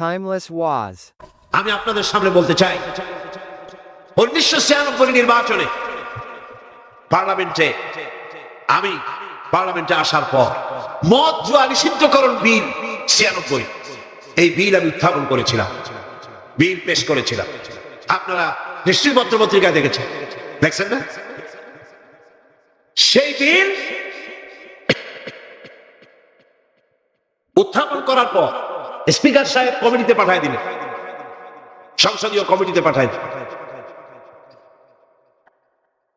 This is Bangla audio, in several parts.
Timeless Waz. আমি আপনাদের সামনে বলতে চাই, উনিশশো ছিয়ানব্বই নির্বাচনে পার্লামেন্টে, আমি পার্লামেন্টে আসার পর মদ জুয়া নিষিদ্ধকরণ বিল ছিয়ানব্বই, এই বিল আমি উত্থাপন করেছিলাম, বিল পেশ করেছিলাম। আপনারা নিশ্চয়ই পত্র পত্রিকায় দেখেছেন। দেখছেন না? সেই বিল উত্থাপন করার পর স্পিকার সাহেব কমিটিতে পাঠায় দিলেন। সংসদীয় কমিটিতে পাঠায়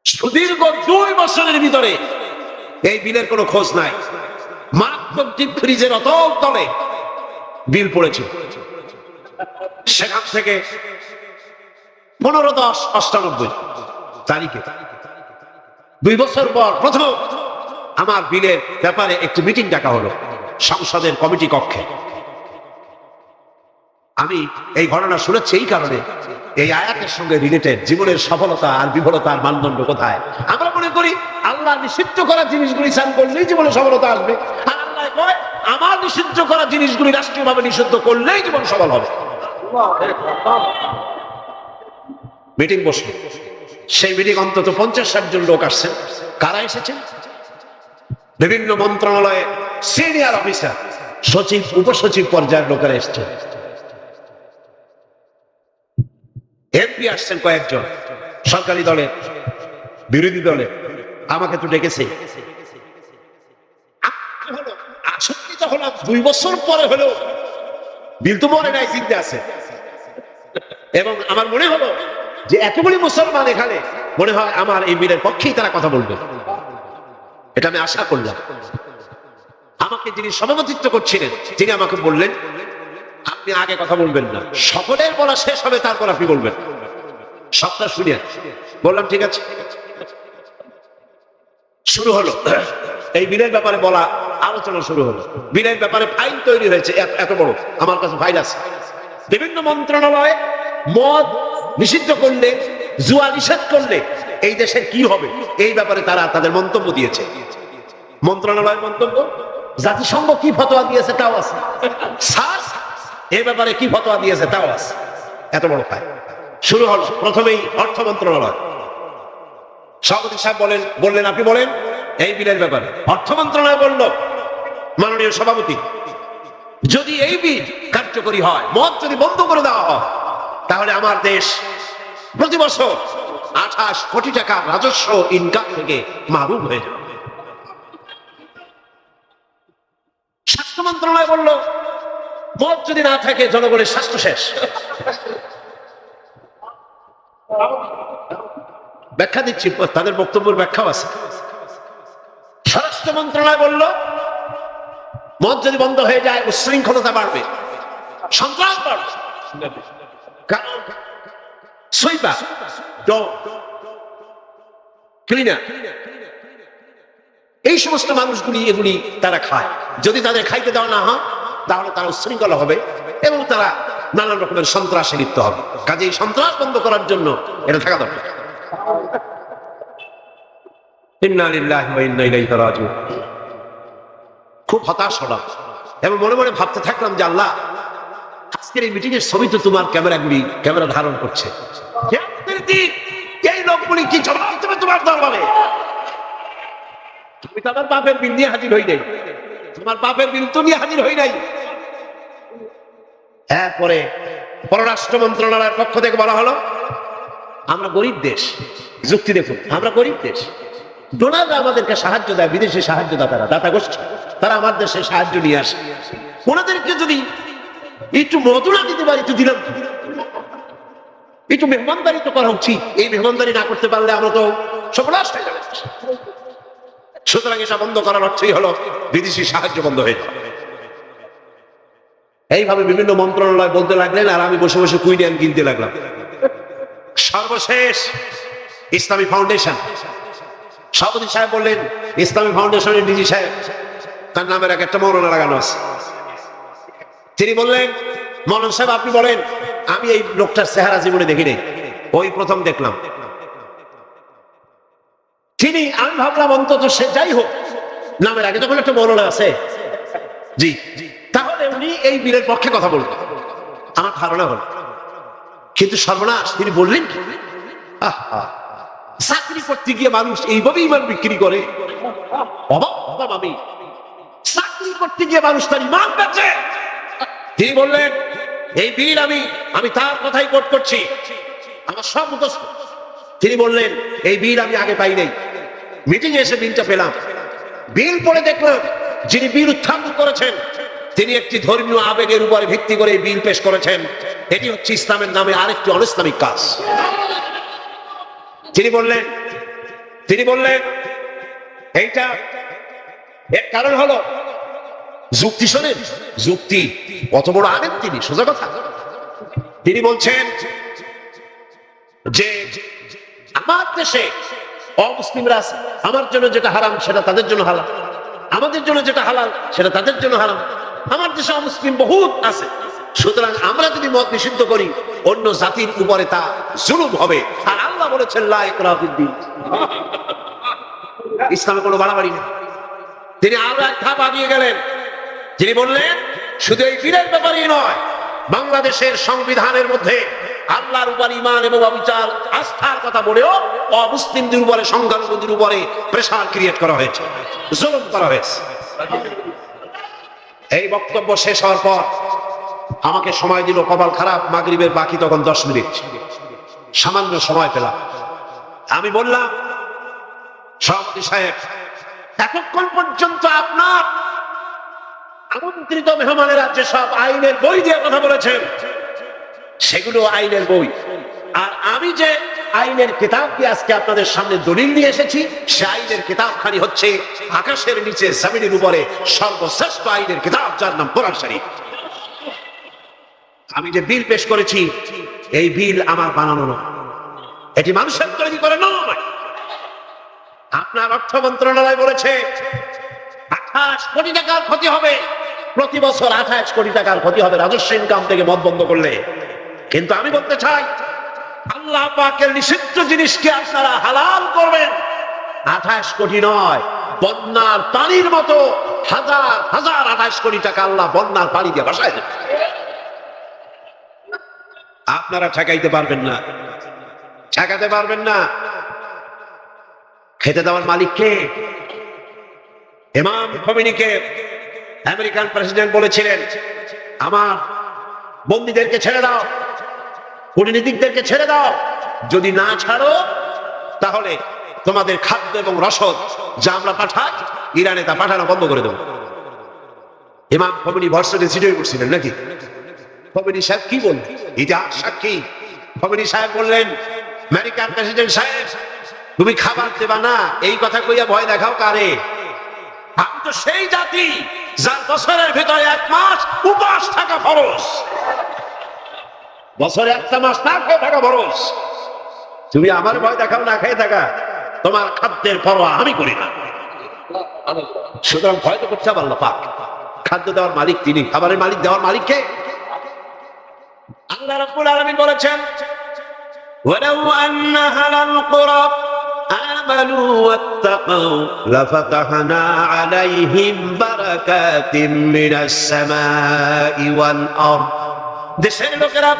সুদীর্ঘ দুই বছরের ভিতরে এই বিলের কোনো খোঁজ নাই। মারাত্মক ডিপ ফ্রিজের তলে বিল পড়েছে। সেখান থেকে পনেরো দশ অষ্টানব্বই তারিখে। দুই বছর পর প্রথম আমার বিলের ব্যাপারে একটি মিটিং ডাকা হলো সংসদের কমিটি কক্ষে। আমি এই ঘটনা শুনেছি এই কারণে। এই আয়াতের সঙ্গে রিলেটেড জীবনের সফলতা আর বিফলতার মানদণ্ড কোথায়? আমরা মনে করি আল্লাহ নিষিদ্ধ করা জিনিসগুলি চান করলেই জীবনে সফলতা আসবে। আর আল্লাহ আমার নিষিদ্ধ করা জিনিসগুলি রাষ্ট্রীয়ভাবে নিষিদ্ধ করলেই জীবন সফল হবে। মিটিং বসল। সেই মিটিং অন্তত পঞ্চাশ ষাট জন লোক আসছেন কারা এসেছেন বিভিন্ন মন্ত্রণালয়ে সিনিয়র অফিসার সচিব, উপসচিব পর্যায়ের লোকেরা এসছেন এমপি আসছেন কয়েকজন, সরকারি দলের বিরোধী দলে, আমাকে তো ডেকেছে। দুই বছর পরে হলো বিল তো মনে নাই চিন্তা আছে। এবং আমার মনে হলো যে এতগুলি মুসলমান এখানে, মনে হয় আমার এই বিলের পক্ষেই তারা কথা বলবে। এটা আমি আশা করলাম। আমাকে যিনি সভাপতিত্ব করছিলেন, তিনি আমাকে বললেন আপনি আগে কথা বলবেন না। সকলের বলা শেষ হবে, তারপর আপনি বলবেন। সবটা শুনে বললাম, ঠিক আছে শুরু হলো। এই বিলের ব্যাপারে বলা আলোচনা শুরু হলো। বিলের ব্যাপারে ফাইল তৈরি হয়েছে, এত- বড়। আমার কাছে ফাইল আছে। বিভিন্ন মন্ত্রণালয়ে মদ নিষিদ্ধ করলে, জুয়া নিষেধ করলে এই দেশের কি হবে? এই ব্যাপারে তারা তাদের মন্তব্য দিয়েছে। মন্ত্রণালয়ের মন্তব্য, জাতিসংঘ কি ফতোয়া দিয়েছে তাও আছে। স্যার এই ব্যাপারে কি ফতোয়া দিয়েছে তাও আছে এত বড় ফাইল। শুরু হলো, প্রথমেই অর্থ মন্ত্রণালয়। সভাপতি সাহেব বলেন, বললেন, আপনি বলেন, এই বিলের ব্যাপারে। অর্থ মন্ত্রণালয় বলল, মাননীয় সভাপতি, যদি এই বিল কার্যকরী হয়, মদ যদি বন্ধ করে দেওয়া হয়, তাহলে আমার দেশ প্রতি বছর আঠাশ কোটি টাকা রাজস্ব ইনকাম থেকে মারুম হয়ে যাবে। স্বাস্থ্য মন্ত্রণালয় বলল মদ যদি না থাকে, জনগণের স্বাস্থ্য শেষ। ব্যাখ্যা দিচ্ছি, তাদের বক্তব্যের ব্যাখ্যাও আছে। স্বরাষ্ট্র মন্ত্রণালয় বলল মদ যদি বন্ধ হয়ে যায়, উচ্ছৃঙ্খলতা বাড়বে। সন্ত্রাস বাড়বে। এই সমস্ত মানুষগুলি, এগুলি তারা খায়। যদি তাদের খাইতে দেওয়া না হয় তাহলে তারা উচ্ছৃঙ্খল হবে এবং তারা নানান রকমের সন্ত্রাসে লিপ্ত হবে। কাজে এই সন্ত্রাস বন্ধ করার জন্য এটা থাকা দরকার। খুব হতাশ হলাম এবং মনে মনে ভাবতে থাকলাম যে আল্লাহ, আজকের এই মিটিং এর ছবি তো তোমার ক্যামেরাগুলি ক্যামেরা ধারণ করছে। এই লোকগুলি কি তোমার দরবারে? তুমি তো আমার বাপের বিল হাজির হই নাই। তোমার বাপের বিল তো নিয়ে হাজির হই নাই। এরপরে পররাষ্ট্র মন্ত্রণালয়ের পক্ষ থেকে বলা হলো আমরা গরিব দেশ। যুক্তি দেখুন। আমরা গরিব দেশ। ডোনাররা আমাদেরকে সাহায্য দেয় বিদেশে সাহায্য দাতারা দাতা গোষ্ঠী তারা আমার দেশে সাহায্য নিয়ে আসে। ওনাদেরকে যদি একটু মধুরা দিতে পারি তো দিলাম? একটু মেহমানদারি তো করা উচিত। এই মেহমানদারি না করতে পারলে আমরা তো হয়ে যাবে। সুতরাং এটা বন্ধ করার অর্থই হলো বিদেশি সাহায্য বন্ধ হয়ে যাবে এইভাবে বিভিন্ন মন্ত্রণালয় বলতে লাগলেন আর আমি বসে বসে কুইনিয়ান কিনতে লাগলাম। সর্বশেষ ইসলামী ফাউন্ডেশন। সভাপতি সাহেব বললেন, ইসলামী ফাউন্ডেশনের ডিজি সাহেব, তার নামের এক একটা মৌলানা লাগানো আছে। তিনি বললেন, মৌলান সাহেব আপনি বলেন, আমি এই লোকটার চেহারা জীবনে দেখিনি। ওই প্রথম দেখলাম। তিনি আমি ভাবলাম অন্তত সে যাই হোক, নামের আগে তখন একটা মৌলানা আছে। জি তাহলে উনি এই বিলের পক্ষে কথা বলবেন আমার ধারণা হলো। কিন্তু সর্বনাশ, তিনি বললেন চাকরি করতে গিয়ে মানুষ এইভাবে ইমান বিক্রি করে। আমি। চাকরি করতে গিয়ে মানুষ তার ইমান বেচে। তিনি বললেন, এই বিল আমি আমি তার কথাই কোট করছি। আমার সব মুখস্থ। তিনি বললেন, এই বিল আমি আগে পাই নাই। মিটিং এসে বিলটা পেলাম। বিল পড়ে দেখলাম যিনি বিল উত্থাপন করেছেন, তিনি একটি ধর্মীয় আবেগের উপরে ভিত্তি করে বিল পেশ করেছেন। এটি হচ্ছে ইসলামের নামে আরেকটি অনিসলামিক কাজ। তিনি বললেন তিনি বললেন, এইটা এর কারণ হলো, যুক্তি শোনেন, যুক্তি কত বড় আনেন তিনি, সোজা কথা। তিনি বলছেন যে, আমার দেশে অমুসলিমরা আছে। আমার জন্য যেটা হারাম, সেটা তাদের জন্য হালাল আমাদের জন্য যেটা হালাল, সেটা তাদের জন্য হারাম। আমার দেশে অমুসলিম বহুত আছে। সুতরাং আমরা যদি মত নিষিদ্ধ করি, অন্য জাতির উপরে তা জুলুম হবে। আর আল্লাহ বলেছেন, লা ইকরাহা ফিদ্দিন। ইসলামে কোনো বাড়াবাড়ি নেই। তিনি আরও এক ধাপ আগিয়ে গেলেন। যিনি বললেন, শুধু এই বীরের ব্যাপারই নয়, বাংলাদেশের সংবিধানের মধ্যে আল্লাহর উপর ইমান এবং অবিচার, আস্থার কথা বলেও অমুসলিমদের উপরে, সংখ্যালঘুদের উপরে প্রেশার ক্রিয়েট করা হয়েছে, জুলুম করা হয়েছে। এই বক্তব্য শেষ হওয়ার পর আমাকে সময় দিল, কপাল খারাপ, মাগরিবের বাকি তখন দশ মিনিট। সামান্য সময় পেলাম। আমি বললাম, সভাপতি সাহেব, এতক্ষণ পর্যন্ত আপনার আমন্ত্রিত মেহমানেরা যেসব আইনের বই দিয়ে কথা বলেছেন সেগুলো আইনের বই। আর আমি যে আইনের কিতাব দিয়ে আজকে আপনাদের সামনে দলিল নিয়ে এসেছি, সে আইনের কিতাবখানি হচ্ছে আকাশের নিচে জমিনের উপরে সর্বশ্রেষ্ঠ আইনের কিতাব যার নাম কোরআন শরীফ। আমি যে বিল পেশ করেছি, এই বিল আমার বানানো নয়। এটি মানুষের তৈরি করে নয়। আপনার অর্থ মন্ত্রণালয় বলেছে, আঠাশ কোটি টাকার ক্ষতি হবে। প্রতি বছর আঠাশ কোটি টাকার ক্ষতি হবে। রাজস্ব ইনকাম থেকে মদ বন্ধ করলে কিন্তু আমি বলতে চাই, আল্লাহ পাকের নিষিদ্ধ জিনিসকে আপনারা হালাল করবেন। আঠাশ কোটি নয়, বন্যার পানির মতো হাজার হাজার আঠাশ কোটি টাকা আল্লাহ বন্যার পানি দিয়ে বাসায় দেবে আপনারা ঠেকাইতে পারবেন না। ঠেকাতে পারবেন না। খেতে দেওয়ার মালিক কে? খমিনিকে আমেরিকান প্রেসিডেন্ট বলেছিলেন, আমার বন্দীদেরকে ছেড়ে দাও। কূটনীতিকদেরকে ছেড়ে দাও। যদি না ছাড়ো, তাহলে তোমাদের খাদ্য এবং রসদ যা আমরা পাঠাই, ইরানে তা পাঠানো বন্ধ করে দেবো। ইমাম খমিনি ভর্সনে সিটিয়ে করছিলেন নাকি? খমিনি সাহেব কি বললেন? ইতিহাস সাক্ষী। খমিনি সাহেব বললেন আমেরিকান প্রেসিডেন্ট সাহেব, তুমি খাবার দেবা না, এই কথা কইয়া ভয় দেখাও কারে? আমি তো সেই জাতি যার বছরের ভিতরে এক মাস উপাস থাকা ফরজ। বছরে একটা মাস না খেয়ে থাকা ফরজ তুমি আমার ভয় দেখাও না খেয়ে থাকা তোমার খাদ্যের পরোয়া আমি করি না সুতরাং ভয় তো করতে পারলো পাক খাদ্য দেওয়ার মালিক তিনি খাবারের মালিক দেওয়ার মালিক কে আল্লাহ রাব্বুল আলামিন বলেছেন ولو أن أهل القرى آمنوا واتقوا لفتحنا عليهم بركات من السماء والأرض দেশের লোকেরা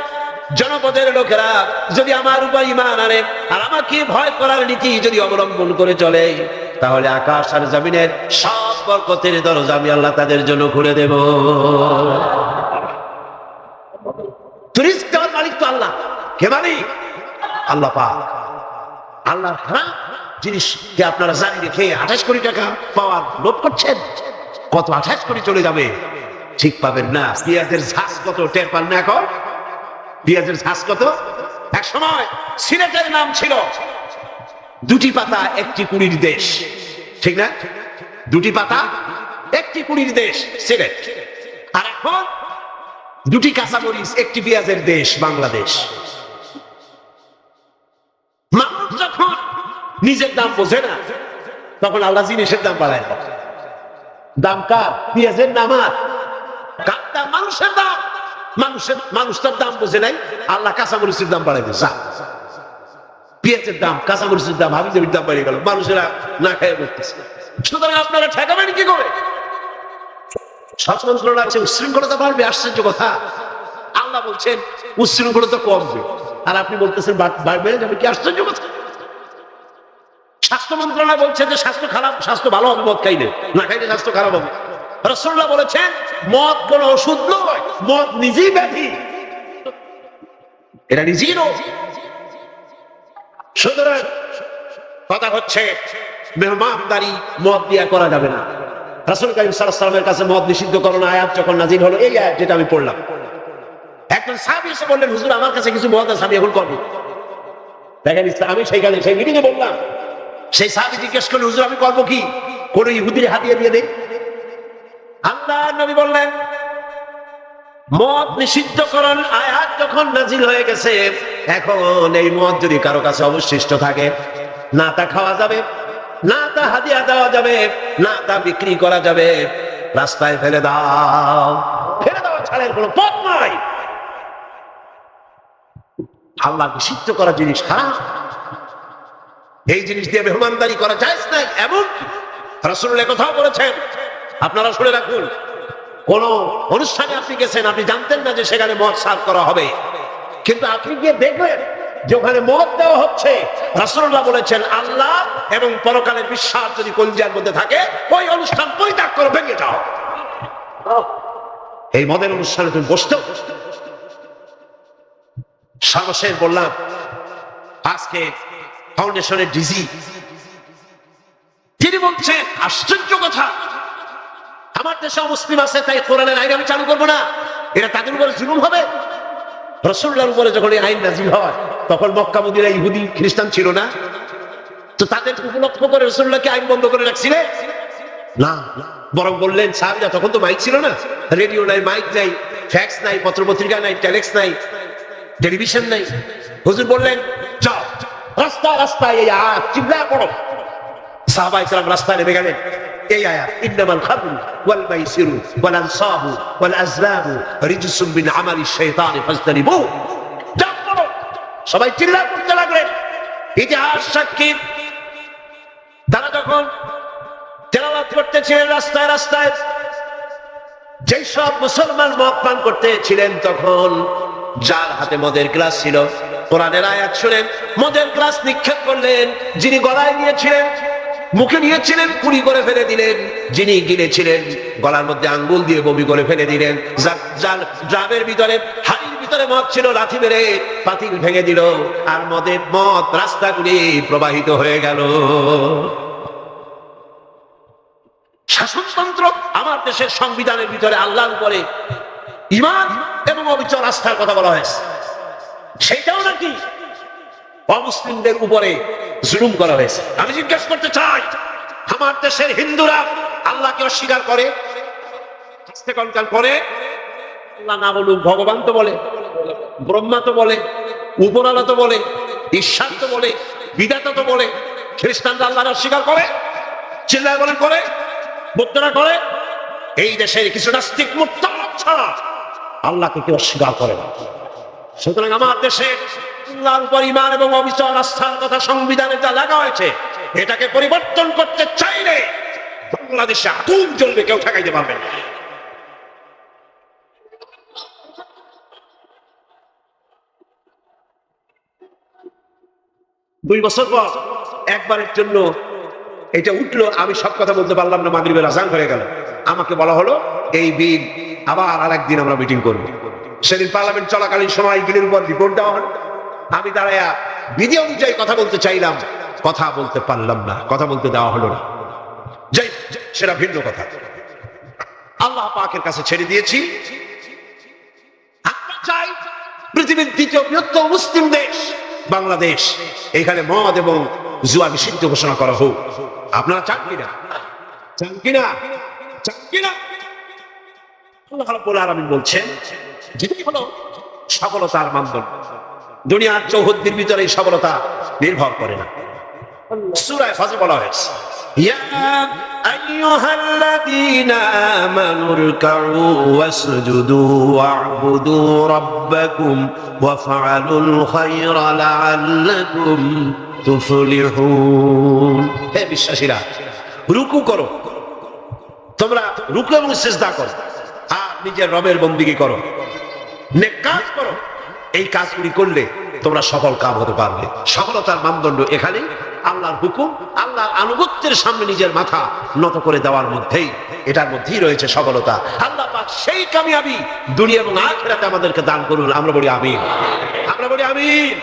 জনপদের লোকেরা যদি আমার উপর ইমান আনে, আর আমাকে ভয় করার নীতি যদি অবলম্বন করে চলে, তাহলে আকাশ আর জমিনের সব বরকতের দরজা আমি আল্লাহ তাদের জন্য খুলে দেব। দেওয়ার মালিক তো আল্লাহ। কে মালিক? আল্লাহ পাক। আল্লাহর হারাম জিনিসকে আপনারা জানি রেখে আঠাশ কোটি টাকা পাওয়ার লোভ করছেন? কত আঠাশ কোটি চলে যাবে? ঠিক পাবেন না। পেঁয়াজের ঝাঁস কত টের পান না এখন? পেঁয়াজের ঝাঁস কত? এক সময় সিলেটের নাম ছিল দুটি পাতা, একটি কুড়ির দেশ। ঠিক না? দুটি পাতা, একটি কুড়ির দেশ, সিলেট। আর এখন দুটি কাঁচামরিচ, একটি পেঁয়াজের দেশ, বাংলাদেশ। মানুষ যখন নিজের দাম বোঝে না, তখন আল্লাহ জিনিসের দাম বাড়ায় দাম কার? পেঁয়াজের দাম আর? মানুষের দাম। মানুষের, মানুষটার দাম বোঝে নাই। আল্লাহ কাঁচামরিচের দাম বাড়াই দিয়েছে পেঁয়াজের দাম, কাঁচামরিচের দাম হাবিজাবির দাম বেড়ে গেল। মানুষেরা না খেয়ে বলতেছে সুতরাং আপনারা ঠেকাবেন কি করে? সচমন্ত্রণা আছে উশৃঙ্খলতা বাড়বে, আশ্চর্য কথা। আল্লাহ বলছেন উচ্ছৃঙ্খলা তো কমবে। আর আপনি বলতেছেন বাড়বে যাবে কি আশ্চর্য কথা? স্বাস্থ্য মন্ত্রণালয় বলছে যে, স্বাস্থ্য খারাপ, স্বাস্থ্য ভালো হবে খাইলে। না খাইলে স্বাস্থ্য খারাপ হবে। রসুল্লাহ বলেছেন মদ কোন ওষুধ নয়, মদ নিজেই ব্যাধি। এটা নিজেই সুতরাং কথা হচ্ছে, মেহমানদারি মদ দিয়া করা যাবে না। রাসুল করিম সাল্লামের কাছে মদ নিষিদ্ধ করোনা আয়াত যখন নাজির হলো, এই আয়াত যেটা আমি পড়লাম। একজন সাহাবি এসে বললেন, হুজুর, আমার কাছে কিছু মদ আছে, আমি এখন করব। দেখেন আমি সেইখানে, সেই মিটিং এ বললাম। সেই সাহাবি জিজ্ঞেস করলেন, হুজুর, আমি করব কি? কোন ইহুদির হাতিয়ে দিয়ে দেই। আল্লাহ নবী বললেন, মদ নিষিদ্ধকরণ আয়াত যখন নাজিল হয়ে গেছে, এখন এই মদ যদি কারও কাছে অবশিষ্ট থাকে, না তা খাওয়া যাবে, না তা হাদিয়া দেওয়া যাবে, না তা বিক্রি করা যাবে, রাস্তায় ফেলে দাও, ফেলে দেওয়া ছাড়ের কোনো পথ নাই। আল্লাহ নিষিদ্ধ করা জিনিস খারাপ এই জিনিস দিয়ে মেহমানদারি করা যায় নাই, এমন। রসুল্লাহ কথাও বলেছেন আপনারা শুনে রাখুন, কোন অনুষ্ঠানে আপনি গেছেন, আপনি জানতেন না যে সেখানে মদ সার্ভ করা হবে। কিন্তু আপনি গিয়ে দেখবেন যে ওখানে মদ দেওয়া হচ্ছে। রাসুল্লাহ বলেছেন, আল্লাহ এবং পরকালের বিশ্বাস যদি কলজার মধ্যে থাকে, ওই অনুষ্ঠান পরিত্যাগ করে, ভেঙে যাও। এই মদের অনুষ্ঠানে তুমি বসতেও সর্বশেষ বললাম, আজকে ফাউন্ডেশনের ডিজি, তিনি বলছেন, আশ্চর্য কথা আমার দেশে মুসলিম আছে, তাই কোরআনের আইন আমি চালু করব না। এটা তাদের উপরে জুলুম হবে। রসুল্লার উপরে যখন এই আইন নাজিল হয়, তখন মক্কা মদিনা ইহুদি, খ্রিস্টান ছিল না। তো তাদের উপলক্ষ করে রসুল্লাহকে আইন বন্ধ করে রাখছিলে? না। বরং বললেন সাহাবিরা তখন তো মাইক ছিল না, রেডিও নাই, মাইক নাই, ফ্যাক্স নাই, পত্রপত্রিকা নাই টেলেক্স নাই, টেলিভিশন নাই। হুজুর বললেন রাস্তা রাস্তায় চিল্লা পড়ো সাহাবা ইকরাম রাস্তায় নেমে গেলেন। এই আয়াত ইন্নামাল খামরু ওয়াল মাইসিরু ওয়াল আনসাবু ওয়াল আজলামু রিজসুম মিন আমালি শাইতানি ফাজতানিবু সবাই চিল্লা করতে লাগলেন ইতিহাস সাক্ষী। তারা যখন তেলাওয়াত করতেছিলেন রাস্তায় রাস্তায়, যেই সব মুসলমান মদ পান করতেছিলেন, তখন যার হাতে মদের গ্লাস ছিল, কোরআনের আয়াত শুনেন, মদের গ্লাস নিক্ষেপ করলেন, যিনি গলায় নিয়েছিলেন মুখে নিয়েছিলেন, কুড়ি করে ফেলে দিলেন। যিনি গিলেছিলেন, গলার মধ্যে আঙ্গুল দিয়ে বমি করে ফেলে দিলেন। ড্রামের ভিতরে, হাড়ির ভিতরে মদ ছিল, লাথি মেরে পাতিল ভেঙে দিল। আর মদের মদ রাস্তাগুলি প্রবাহিত হয়ে গেল। শাসনতন্ত্র আমার দেশের সংবিধানের ভিতরে আল্লাহর উপরে ইমান এবং অবিচল আস্থার কথা বলা হয়েছে। সেইটাও নাকি অমুসলিমদের উপরে জুলুম করা হয়েছে। আমি জিজ্ঞেস করতে চাই, আমার দেশের হিন্দুরা আল্লাহকে অস্বীকার করে কনকাল করে? আল্লাহ না বলুক, ভগবান তো বলে, ব্রহ্মা তো বলে উপরালা তো বলে, ঈশ্বর তো বলে, বিধাতা তো বলে, খ্রিস্টানরা আল্লাহর অস্বীকার করে, চিল্লায় বলেন করে বৌদ্ধরা করে? এই দেশের কিছু নাস্তিক মুক্ত ছাড়া আল্লাহকে কেউ অস্বীকার করে না। সুতরাং আমার দেশে আল্লাহর উপর ইমান এবং অবিচল আস্থার কথা সংবিধানে যা লাগা হয়েছে, এটাকে পরিবর্তন করতে চাইলে বাংলাদেশে আগুন জ্বলবে, কেউ ঠেকাইতে পারবে দুই বছর পর একবারের জন্য এটা উঠল, আমি সব কথা বলতে পারলাম না, মাগরিবের আজান হয়ে গেল। আমাকে বলা হলো, এই বিল আবার আর একদিন আমরা মিটিং করব। সেদিন পার্লামেন্ট চলাকালীন সময় বিলের উপর রিপোর্ট দেওয়া হলো। আমি দাঁড়ায়া বিধি অনুযায়ী কথা বলতে চাইলাম। কথা বলতে পারলাম না, কথা বলতে দেওয়া হলো না। যাই, সেটা ভিন্ন কথা। আল্লাহ পাকের কাছে ছেড়ে দিয়েছি। পৃথিবীর দ্বিতীয় বৃহত্তম মুসলিম দেশ, বাংলাদেশ। এখানে মদ এবং জুয়া নিষিদ্ধ ঘোষণা করা হোক। আপনারা চান কিনা? চান কিনা? চান কিনা? আল্লাহ রাব্বুল আলামিন বলছেন যেটাই হলো সফলতার মানদণ্ড। দুনিয়ার চৌহদ্দির ভিতরে এই সফলতা নির্ভর করে না। সূরায় ফজর বলা হয়েছে হে বিশ্বাসীরা, রুকু করো। তোমরা রুকু এবং সিজদা করো। আর নিজের রবের বন্দিগি করো। কাজ করো। এই কাজগুলি করলে তোমরা সফল কাম হতে পারবে। সফলতার মানদণ্ড এখানে আল্লাহর হুকুম, আল্লাহর আনুগত্যের সামনে নিজের মাথা নত করে দেওয়ার মধ্যেই এটার মধ্যেই রয়েছে সফলতা। আল্লাহ সেই কামিয়াবি দুনিয়া এবং আখেরাতে আমাদেরকে দান করুন। আমরা বলি আমিন। আমরা বলি আমিন।